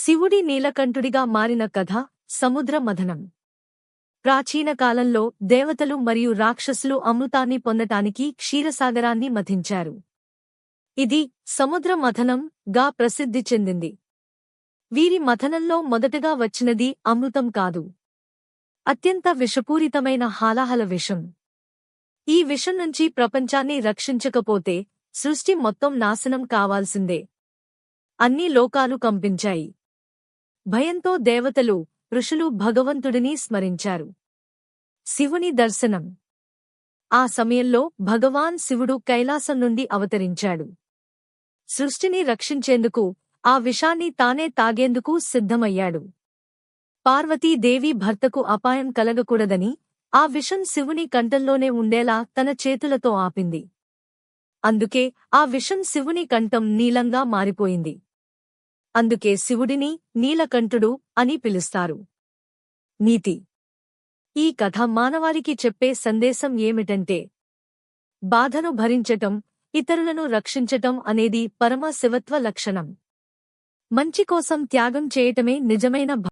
శివుడి నీలకంఠుడిగా మారిన కథ సముద్ర మథనం. ప్రాచీన కాలంలో దేవతలు మరియు రాక్షసులు అమృతాన్ని పొందటానికి క్షీరసాగరాన్ని మథించారు. ఇది సముద్ర మథనం గా ప్రసిద్ధి చెందింది. వీరి మథనంలో మొదటగా వచ్చినది అమృతం కాదు. అత్యంత విషపూరితమైన హాలాహల విషం. ఈ విషం నుంచి ప్రపంచాన్ని రక్షించకపోతే సృష్టి మొత్తం నాశనం కావాల్సిందే. అన్ని లోకాలు కంపించాయి. భయంతో దేవతలు ఋషులు భగవంతుడిని స్మరించారు. శివుని దర్శనం. ఆ సమయంలో భగవాన్ శివుడు కైలాసం నుండి అవతరించాడు. సృష్టిని రక్షించేందుకు ఆ విషాన్ని తానే తాగేందుకు సిద్ధమయ్యాడు. పార్వతీదేవి భర్తకు అపాయం కలగకూడదని ఆ విషం శివుని కంఠంలోనే ఉండేలా తన చేతులతో ఆపింది. అందుకే ఆ విషం శివుని కంఠం నీలంగా మారిపోయింది. అందుకే శివుడిని నీలకంఠుడు అని పిలుస్తారు. నీతి. ఈ కథ మానవాళికి చెప్పే సందేశం ఏమిటంటే బాధను భరించటం ఇతరులను రక్షించటం అనేది పరమ శివత్వ లక్షణం. మంచి కోసం త్యాగం చేయటమే నిజమైన